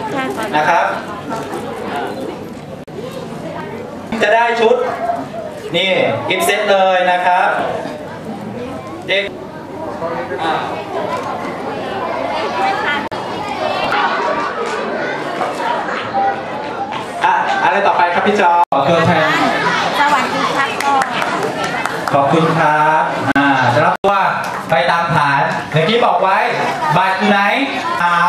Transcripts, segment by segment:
กค่ะนะครับ จะได้ชุด นี่กิฟเซ็ตเลยนะครับเด็กอะไรต่อไปครับพี่จอตัวแทนสวัสดีครับขอบคุณครับอ่าจะรับว่าไปตามฐานเมื่อกี้บอกไว้บัตรไหนเอา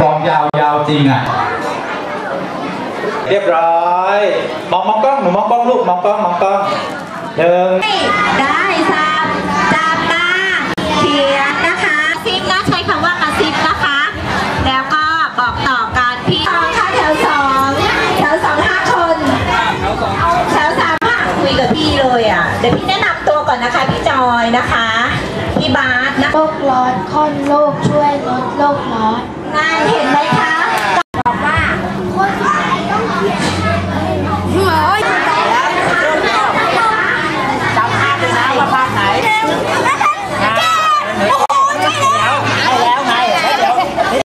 ฟองยาวยาวจริงอะ เรียบร้อย มองมองกล้องหนูมองกล้องลูกมองกล้องมองกล้องหนึ่งได้ซับจับตาเขียนนะคะซิปนะใช้คำว่ากระซิบนะคะ แล้วก็บอกต่อการพี่ค่ะแถวสองแถวสองห้าคนแถวสามห้าคุยกับพี่เลยอะเดี๋ยวพี่แนะนำตัวก่อนนะคะพี่จอยนะคะพี่บาสนะโลกร้อนค่อนโลกช่วยลดโลกร้อน นายเห็นไหมคะ